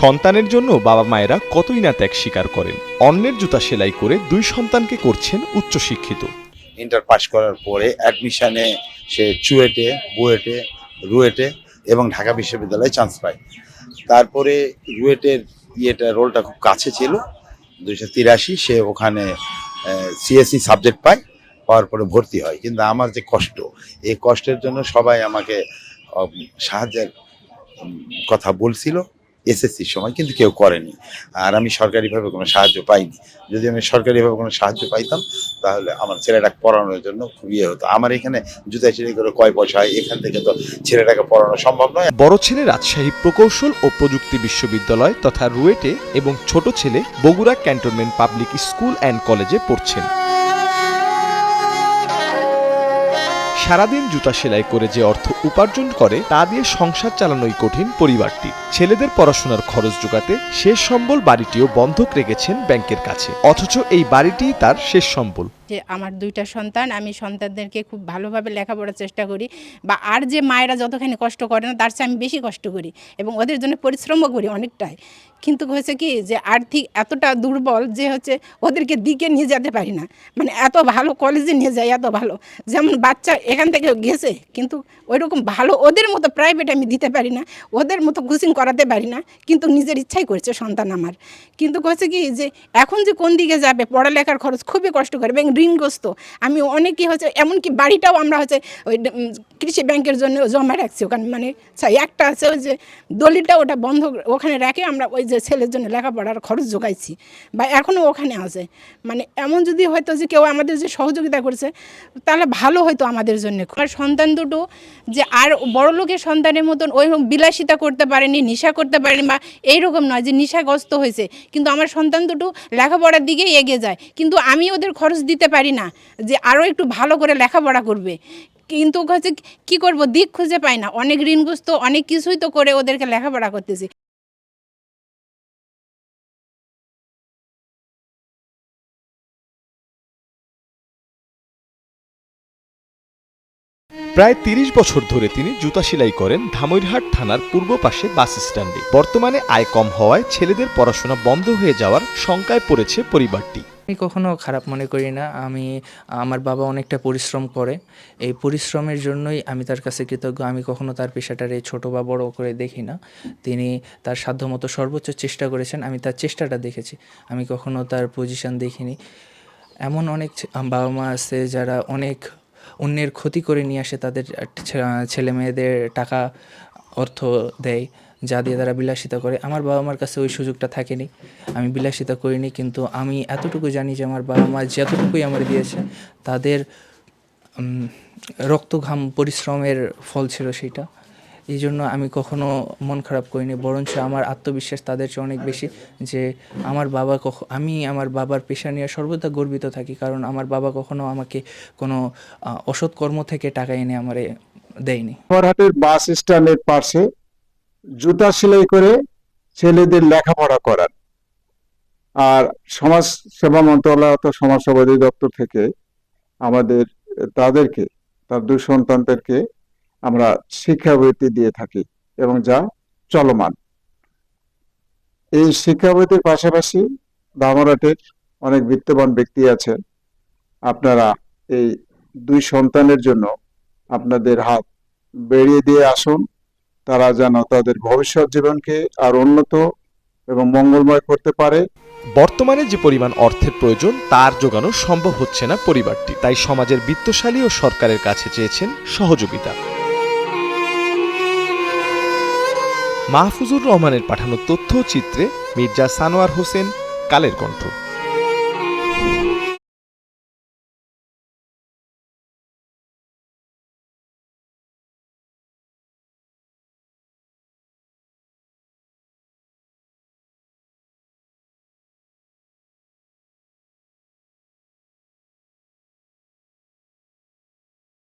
সন্তানের জন্য বাবা মায়েরা কতই না ত্যাগ স্বীকার করেন? অন্যের জুতা সেলাই করে দুই সন্তানকে করছেন উচ্চশিক্ষিত। ইন্টার পাস করার পরে অ্যাডমিশনে সে চুয়েটে, বুয়েটে, রুয়েটে এবং ঢাকা বিশ্ববিদ্যালয়ে চান্স পায়। তারপরে রুয়েটের ইয়েটা রোলটা খুব কাছে ছিল, দুইশো তিরাশি, সে ওখানে সিএসসি সাবজেক্ট পায়, পাওয়ার পরে ভর্তি হয়। কিন্তু আমার যে কষ্ট, এই কষ্টের জন্য সবাই আমাকে সাহায্যের কথা বলছিল। এসএসসির সময় কিন্তু কেউ করেনি। আর আমি সরকারিভাবে কোনো সাহায্য পাইনি। যদি আমি সরকারিভাবে কোনো সাহায্য পাইতাম, তাহলে আমার ছেলেটাকে পড়ানোর জন্য খুব ইয়ে হতো। আমার এখানে জুতা চিনি করে কয় পয়সা হয়, এখান থেকে তো ছেলেটাকে পড়ানো সম্ভব নয়। বড় ছেলে রাজশাহী প্রকৌশল ও প্রযুক্তি বিশ্ববিদ্যালয় তথা রুয়েটে এবং ছোট ছেলে Bogura cantonment public school and কলেজে পড়ছেন। সারাদিন জুতা সেলাই করে যে অর্থ উপার্জন করে, তা দিয়ে সংসার চালানোই কঠিন পরিবারটি। ছেলেদের পড়াশোনার খরচ যোগাতে শেষ সম্বল বাড়িটিও বন্ধক রেখেছেন ব্যাংকের কাছে। অথচ এই বাড়িটিই তার শেষ সম্বল। যে আমার দুইটা সন্তান, আমি সন্তানদেরকে খুব ভালোভাবে লেখাপড়ার চেষ্টা করি বা আর যে মায়েরা যতখানি কষ্ট করে না, তার চেয়ে আমি বেশি কষ্ট করি এবং ওদের জন্য পরিশ্রমও করি অনেকটাই। কিন্তু হয়েছে কি যে আর্থিক এতটা দুর্বল যে হচ্ছে ওদেরকে দিকে নিয়ে যেতে পারি না। মানে এত ভালো কলেজে নিয়ে যায় এত ভালো। যেমন বাচ্চা এখান থেকে গেছে। কিন্তু ওইরকম ভালো ওদের মতো প্রাইভেট আমি দিতে পারি না, ওদের মতো কোচিং করাতে পারি না, কিন্তু নিজের ইচ্ছাই করছে সন্তান আমার। কিন্তু হচ্ছে কি যে এখন যে কোন দিকে যাবে, পড়ালেখার খরচ খুবই কষ্ট করে, এবং ঋণগ্রস্ত। আমি অনেকেই হচ্ছে, এমনকি বাড়িটাও আমরা হচ্ছে, ওই কৃষি ব্যাংকের জন্য জমা রাখছি। ওখানে মানে একটা আছে ওই যে দলিলটা ওটা বন্ধ ওখানে রেখে আমরা ওই যে ছেলের জন্য লেখাপড়ার খরচ জোগাইছি, বা এখনও ওখানে আছে। মানে এমন যদি হয়তো যে কেউ আমাদের যে সহযোগিতা করছে, তাহলে ভালো হয়তো আমাদের জন্য। আর সন্তান দুটো যে আর বড় লোকের সন্তানের মতন ওই বিলাসিতা করতে পারেনি, নেশা করতে পারেনি বা এইরকম নয় যে নেশাগ্রস্ত হয়েছে। কিন্তু আমার সন্তান দুটো লেখাপড়ার দিকেই এগিয়ে যায়। কিন্তু আমি ওদের খরচ দিতে পারি না যে আরও একটু ভালো করে লেখাপড়া করবে। কিন্তু হচ্ছে কি করব? দিক খুঁজে পাই না। অনেক ঋণগ্রস্ত, অনেক কিছুই তো করে ওদেরকে লেখাপড়া করতেছি। প্রায় তিরিশ বছর ধরে তিনি জুতা সেলাই করেন ধামইরহাট থানার পূর্ব পাশে বাস স্ট্যান্ডে। বর্তমানে আয় কম হওয়ায় ছেলেদের পড়াশোনা বন্ধ হয়ে যাওয়ার শঙ্কায় পড়েছে পরিবারটি। আমি কখনো খারাপ মনে করি না। আমি, আমার বাবা অনেকটা পরিশ্রম করে। এই পরিশ্রমের জন্যই আমি তার কাছে কৃতজ্ঞ। আমি কখনো তার পেশাটারে ছোট বা বড় করে দেখি না। তিনি তার সাধ্যমতো সর্বোচ্চ চেষ্টা করেছেন। আমি তার চেষ্টাটা দেখেছি। আমি কখনো তার পজিশন দেখিনি। এমন অনেক বাবা মা আছে যারা অনেক অন্যের ক্ষতি করে নিয়ে আসে তাদের ছেলে মেয়েদের টাকা, অর্থ দেয়, যা দিয়ে তারা বিলাসিতা করে। আমার বাবা মার কাছে ওই সুযোগটা থাকেনি। আমি বিলাসিতা করিনি, কিন্তু আমি এতটুকু জানি যে আমার বাবা মা যতটুকুই আমার দিয়েছে, তাদের রক্ত ঘাম পরিশ্রমের ফল ছিল সেটা এই জন্য আমি কখনো মন খারাপ করিনি, বরঞ্চ আমার আত্মবিশ্বাস তাদের চেয়ে অনেক বেশি যে আমার বাবা কখ, আমি আমার বাবার পেশা নিয়ে সর্বদা গর্বিত থাকি, কারণ আমার বাবা কখনো আমাকে কোনো অসৎ কর্ম থেকে টাকা এনে আমারে দেয়নি। রামপুরহাটের বাস স্ট্যান্ডের পাশে জুতা সেলাই করে ছেলেদের লেখাপড়া করান। আর সমাজ সেবা মন্ত্রণালয় অথবা সমাজ সেবা অধিদপ্তর থেকে আমাদের, তাদেরকে, তার দুই সন্তানদেরকে আমরা শিক্ষাবৃত্তি দিয়ে থাকি এবং যা চলমান। এই শিক্ষাবৃত্তির পাশাপাশি ধামরাটের অনেক বিত্তবান ব্যক্তি আছেন। আপনারা এই দুই সন্তানের জন্য আপনাদের হাত বেরিয়ে দিয়ে আসুন। তারা যেন তাদের ভবিষ্যৎ জীবনকে আর উন্নত এবং মঙ্গলময় করতে পারে। বর্তমানে যে পরিমাণ অর্থের প্রয়োজন, তার যোগানো সম্ভব হচ্ছে না পরিবারটি। তাই সমাজের বিত্তশালী ও সরকারের কাছে চেয়েছেন সহযোগিতা। মাহফুজুর রহমানের পাঠানো তথ্য চিত্রে মির্জা সানোয়ার হোসেন কালের কণ্ঠ।